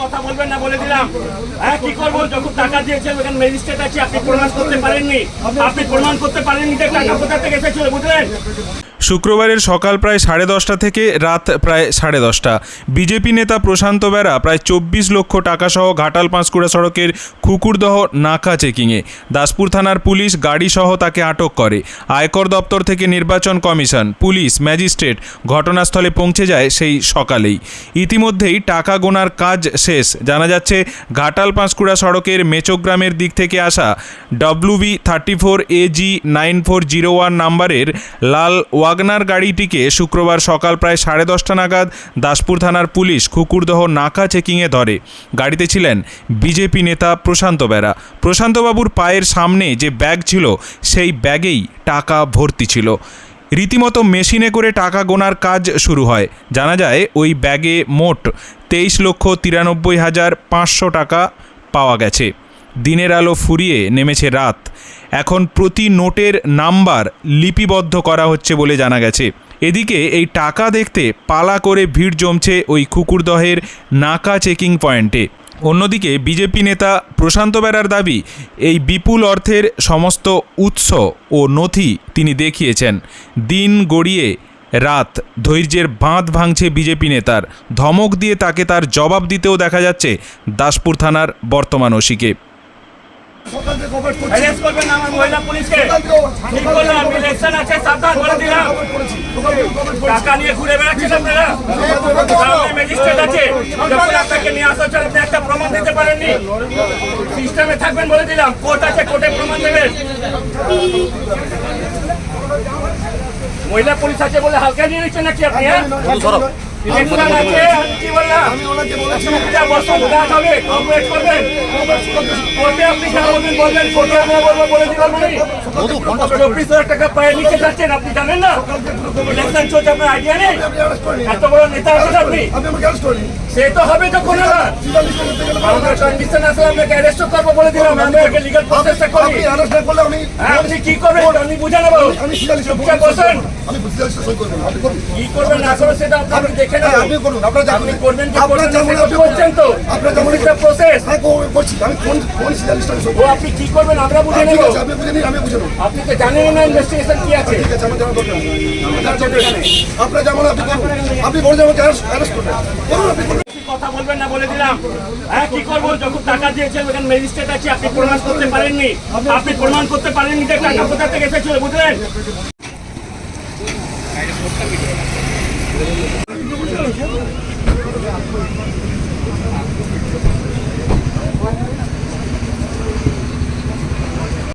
কথা বলবেন না, বলে দিলাম। হ্যাঁ কি করব? যখন টাকা দিয়েছেন, ওখানে ম্যাজিস্ট্রেট আছে, আপনি প্রমাণ করতে পারেননি। আপনি প্রমাণ করতে পারেননি যে টাকা কোথা থেকে এসেছিল, বুঝলেন? শুক্রবারের সকাল প্রায় সাড়ে দশটা থেকে রাত প্রায় সাড়ে দশটা। বিজেপি নেতা প্রশান্ত বেরা প্রায় চব্বিশ লক্ষ টাকাসহ ঘাটাল পাঁশকুড়া সড়কের খুকুরদহ নাকা চেকিংয়ে। দাসপুর থানার পুলিশ গাড়িসহ তাকে আটক করে। আয়কর দপ্তর থেকে নির্বাচন কমিশন, পুলিশ, ম্যাজিস্ট্রেট ঘটনাস্থলে পৌঁছে যায় সেই সকালেই। ইতিমধ্যেই টাকা গোনার কাজ শেষ। জানা যাচ্ছে, ঘাটাল পাঁশকুড়া সড়কের মেচোগ্রামের দিক থেকে আসা WB thirty four AG nine four zero one নাম্বারের লাল ওয়াগনার গাড়িটিকে শুক্রবার সকাল প্রায় সাড়ে দশটা নাগাদ দাসপুর থানার পুলিশ খুকুরদহ নাকা চেকিংয়ে ধরে। গাড়িতে ছিলেন বিজেপি নেতা প্রশান্ত বেরা। প্রশান্তবাবুর পায়ের সামনে যে ব্যাগ ছিল, সেই ব্যাগেই টাকা ভর্তি ছিল। রীতিমতো মেশিনে করে টাকা গোনার কাজ শুরু হয়। জানা যায়, ওই ব্যাগে মোট তেইশ লক্ষ তিরানব্বই হাজার পাঁচশো টাকা পাওয়া গেছে। দিনের আলো ফুরিয়ে নেমেছে রাত। এখন প্রতি নোটের নাম্বার লিপিবদ্ধ করা হচ্ছে বলে জানা গেছে। এদিকে এই টাকা দেখতে পালা করে ভিড় জমছে ওই কুকুরদহের নাকা চেকিং পয়েন্টে। অন্যদিকে বিজেপি নেতা প্রশান্ত বেড়ার দাবি, এই বিপুল অর্থের সমস্ত উৎস ও নথি তিনি দেখিয়েছেন। দিন গড়িয়ে রাত ধৈর্যের বাঁধ ভাঙছে বিজেপি নেতার। ধমক দিয়ে তাকে তার জবাব দিতেও দেখা যাচ্ছে দাসপুর থানার বর্তমান ওসিকে। অ্যারেস্ট করবেন আমার মহিলা পুলিশকে। ঠিক করলাম ইলেকশন আছে সাবধান বলে দিলাম। টাকা নিয়ে ঘুরে বেড়াচ্ছেন আপনারা? সামনে ম্যাজিস্ট্রেট আছে। যখন আপনাকে নিয়ে আসা হচ্ছে আপনি একটা প্রমাণ দিতে পারেননি? সিস্টেমে থাকবেন বলে দিলাম। কোর্ট আছে কোর্টে প্রমাণ দেবেন। মহিলা পুলিশ আছে বলে হালকা নিয়ে নিচ্ছেন নাকি আপনি হ্যাঁ? ইলেকশন আছে আমি কি বললাম? চুপটা হবে কমপ্লিট করবেন। কোর্টে আপনি যা বলবেন বলবেন কোর্টে আমরা বলব বলে দিলাম আমি। চব্বিশ হাজার টাকা পায়ের নিচে যাচ্ছেন আপনি জানেন না? ইলেকশন চলছে আপনার আইডিয়া নেই? এত বড় নেতা আছেন আপনি? সে তো হবে তো কোনো না। আমরা কন্ডিশন আসলে আপনাকে অ্যারেস্ট করব বলে দিলাম আমরা লিগাল প্রসেসটা করি। হ্যাঁ, আপনি কি করবেন? আপনি বুঝে নেব। চুপচাপ বসেন। কি করবেন না করবেন সেটা আপনি দেখে নেবেন। আপনি করুন, আপনারা আপনি করবেন। কি করবেন তো। আপনারা প্রসেস হ্যাঁ, করছি। আমি কোন- কোন ও আপনি কি করবেন আমরা বুঝে নেব। আমি বুঝে নেব। আপনি তো জানেন না ইনভেস্টিগেশন কি আছে। ঠিক আছে, আমার জানার দরকার নেই। যেমন আপনি আপনি বলে যেমন অ্যারেস্ট করবেন। করুন আপনি কথা বলবেন না বলে দিলাম। হ্যাঁ কি করব? যখন টাকা দিয়েছেন ওখানে ম্যাজিস্ট্রেট আছে আপনি প্রমাণ করতে পারেননি। আপনি প্রমাণ করতে পারেননি যে টাকা কোথা থেকে এসেছিল বুঝলেন?